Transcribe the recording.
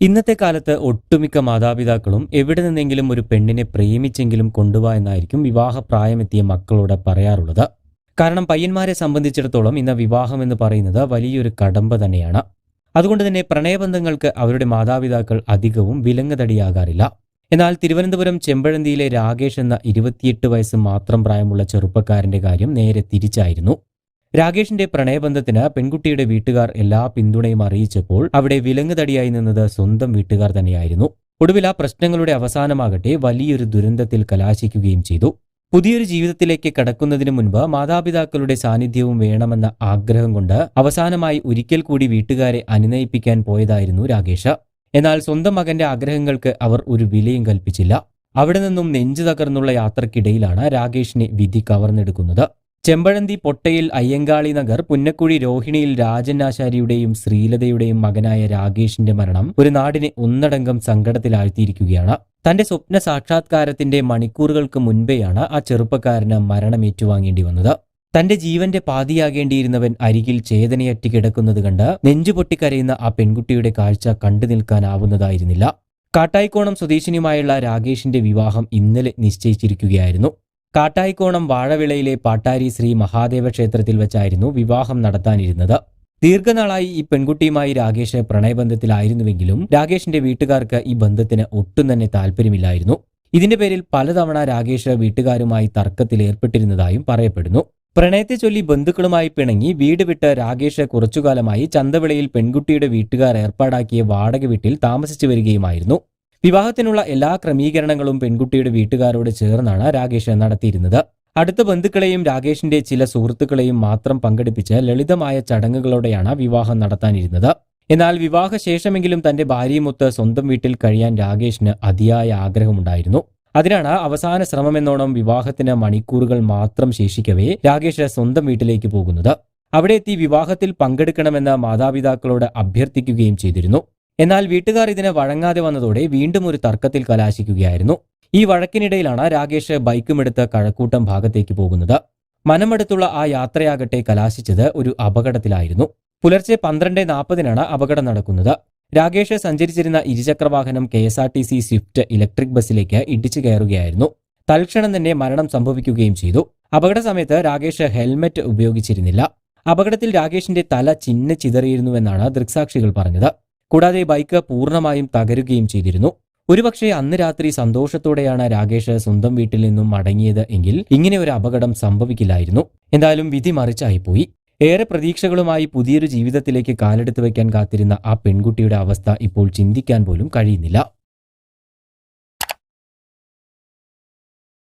ഇന്നത്തെ കാലത്ത് ഒട്ടുമിക്ക മാതാപിതാക്കളും എവിടെ നിന്നെങ്കിലും ഒരു പെണ്ണിനെ പ്രേമിച്ചെങ്കിലും കൊണ്ടുപോവാ എന്നായിരിക്കും വിവാഹപ്രായമെത്തിയ മക്കളോട് പറയാറുള്ളത്. കാരണം പയ്യന്മാരെ സംബന്ധിച്ചിടത്തോളം ഇന്ന് വിവാഹം എന്ന് പറയുന്നത് വലിയൊരു കടമ്പ തന്നെയാണ്. അതുകൊണ്ട് തന്നെ പ്രണയബന്ധങ്ങൾക്ക് അവരുടെ മാതാപിതാക്കൾ അധികവും വിലങ്ങതടിയാകാറില്ല. എന്നാൽ തിരുവനന്തപുരം ചെമ്പഴന്തിയിലെ രാകേഷ് എന്ന ഇരുപത്തിയെട്ട് വയസ്സ് മാത്രം പ്രായമുള്ള ചെറുപ്പക്കാരന്റെ കാര്യം നേരെ തിരിച്ചായിരുന്നു. രാകേഷിന്റെ പ്രണയബന്ധത്തിന് പെൺകുട്ടിയുടെ വീട്ടുകാർ എല്ലാ പിന്തുണയും അറിയിച്ചപ്പോൾ അവിടെ വിലങ്ങുതടിയായി നിന്നത് സ്വന്തം വീട്ടുകാർ തന്നെയായിരുന്നു. ഒടുവിൽ ആ പ്രശ്നങ്ങളുടെ അവസാനമാകട്ടെ വലിയൊരു ദുരന്തത്തിൽ കലാശിക്കുകയും ചെയ്തു. പുതിയൊരു ജീവിതത്തിലേക്ക് കടക്കുന്നതിനു മുൻപ് മാതാപിതാക്കളുടെ സാന്നിധ്യവും വേണമെന്ന ആഗ്രഹം കൊണ്ട് അവസാനമായി ഒരിക്കൽ കൂടി വീട്ടുകാരെ അനുനയിപ്പിക്കാൻ പോയതായിരുന്നു രാകേഷ്. എന്നാൽ സ്വന്തം മകന്റെ ആഗ്രഹങ്ങൾക്ക് അവർ ഒരു വിലയും കൽപ്പിച്ചില്ല. അവിടെ നിന്നും നെഞ്ചു തകർന്നുള്ള യാത്രക്കിടയിലാണ് രാകേഷിനെ വിധി കവർന്നെടുക്കുന്നത്. ചെമ്പഴന്തി പൊട്ടയിൽ അയ്യങ്കാളി നഗർ പുന്നക്കുഴി രോഹിണിയിൽ രാജൻ ആശാരിയുടെയും ശ്രീലതയുടെയും മകനായ രാകേഷിന്റെ മരണം ഒരു നാടിനെ ഒന്നടങ്കം സങ്കടത്തിലാഴ്ത്തിയിരിക്കുകയാണ്. തന്റെ സ്വപ്ന സാക്ഷാത്കാരത്തിന്റെ മണിക്കൂറുകൾക്ക് മുൻപെയാണ് ആ ചെറുപ്പക്കാരന് മരണം ഏറ്റുവാങ്ങേണ്ടി വന്നത്. തന്റെ ജീവന്റെ പാതിയാകേണ്ടിയിരുന്നവൻ അരികിൽ ചേതനയറ്റി കിടക്കുന്നത് കണ്ട് നെഞ്ചുപൊട്ടിക്കരയുന്ന ആ പെൺകുട്ടിയുടെ കാഴ്ച കണ്ടു നിൽക്കാനാവുന്നതായിരുന്നില്ല. കാട്ടായിക്കോണം സ്വദേശിനിയുമായുള്ള രാകേഷിന്റെ വിവാഹം ഇന്നലെ നിശ്ചയിച്ചിരിക്കുകയായിരുന്നു. കാട്ടായിക്കോണം വാഴവിളയിലെ പാട്ടാരി ശ്രീ മഹാദേവ ക്ഷേത്രത്തിൽ വെച്ചായിരുന്നു വിവാഹം നടത്താനിരുന്നത്. ദീർഘനാളായി ഈ പെൺകുട്ടിയുമായി രാകേഷ് പ്രണയബന്ധത്തിലായിരുന്നുവെങ്കിലും രാകേഷിന്റെ വീട്ടുകാർക്ക് ഈ ബന്ധത്തിന് ഒട്ടും തന്നെ താല്പര്യമില്ലായിരുന്നു. ഇതിന്റെ പേരിൽ പലതവണ രാകേഷ് വീട്ടുകാരുമായി തർക്കത്തിൽ ഏർപ്പെട്ടിരുന്നതായും പറയപ്പെടുന്നു. പ്രണയത്തെ ചൊല്ലി ബന്ധുക്കളുമായി പിണങ്ങി വീട് വിട്ട് രാകേഷ് കുറച്ചുകാലമായി ചന്തവിളയിൽ പെൺകുട്ടിയുടെ വീട്ടുകാർ ഏർപ്പാടാക്കിയ വാടക വീട്ടിൽ താമസിച്ചു വരികയുമായിരുന്നു. വിവാഹത്തിനുള്ള എല്ലാ ക്രമീകരണങ്ങളും പെൺകുട്ടിയുടെ വീട്ടുകാരോട് ചേർന്നാണ് രാകേഷ് നടത്തിയിരുന്നത്. അടുത്ത ബന്ധുക്കളെയും രാകേഷിന്റെ ചില സുഹൃത്തുക്കളെയും മാത്രം പങ്കെടുപ്പിച്ച് ലളിതമായ ചടങ്ങുകളോടെയാണ് വിവാഹം നടത്താനിരുന്നത്. എന്നാൽ വിവാഹശേഷമെങ്കിലും തന്റെ ഭാര്യയുമൊത്ത് സ്വന്തം വീട്ടിൽ കഴിയാൻ രാകേഷിന് അതിയായ ആഗ്രഹമുണ്ടായിരുന്നു. അതിനാണ് അവസാന ശ്രമമെന്നോണം വിവാഹത്തിന് മണിക്കൂറുകൾ മാത്രം ശേഷിക്കവേ രാകേഷ് സ്വന്തം വീട്ടിലേക്ക് പോകുന്നത്. അവിടെ എത്തി വിവാഹത്തിൽ പങ്കെടുക്കണമെന്ന് മാതാപിതാക്കളോട് അഭ്യർത്ഥിക്കുകയും ചെയ്തിരുന്നു. എന്നാൽ വീട്ടുകാർ ഇതിന് വഴങ്ങാതെ വന്നതോടെ വീണ്ടും ഒരു തർക്കത്തിൽ കലാശിക്കുകയായിരുന്നു. ഈ വഴക്കിനിടയിലാണ് രാകേഷ് ബൈക്കുമെടുത്ത് കഴക്കൂട്ടം ഭാഗത്തേക്ക് പോകുന്നത്. മനമെടുത്തുള്ള ആ യാത്രയാകട്ടെ കലാശിച്ചത് ഒരു അപകടത്തിലായിരുന്നു. പുലർച്ചെ പന്ത്രണ്ട് നാൽപ്പതിനാണ് അപകടം നടക്കുന്നത്. രാകേഷ് സഞ്ചരിച്ചിരുന്ന ഇരുചക്രവാഹനം K S R T C swift electric ബസ്സിലേക്ക് ഇടിച്ചു കയറുകയായിരുന്നു. തൽക്ഷണം തന്നെ മരണം സംഭവിക്കുകയും ചെയ്തു. അപകട സമയത്ത് രാകേഷ് ഹെൽമറ്റ് ഉപയോഗിച്ചിരുന്നില്ല. അപകടത്തിൽ രാകേഷിന്റെ തല ചിന്ന ചിതറിയിരുന്നുവെന്നാണ് ദൃക്സാക്ഷികൾ പറഞ്ഞത്. കൂടാതെ ബൈക്ക് പൂർണമായും തകരുകയും ചെയ്തിരുന്നു. ഒരുപക്ഷെ അന്ന് രാത്രി സന്തോഷത്തോടെയാണ് രാകേഷ് സ്വന്തം വീട്ടിൽ നിന്നും മടങ്ങിയത് എങ്കിൽ ഇങ്ങനെ ഒരു അപകടം സംഭവിക്കില്ലായിരുന്നു. എന്തായാലും വിധി മറിച്ചായിപ്പോയി. ഏറെ പ്രതീക്ഷകളുമായി പുതിയൊരു ജീവിതത്തിലേക്ക് കാലെടുത്ത് വയ്ക്കാൻ കാത്തിരുന്ന ആ പെൺകുട്ടിയുടെ അവസ്ഥ ഇപ്പോൾ ചിന്തിക്കാൻ പോലും കഴിയുന്നില്ല.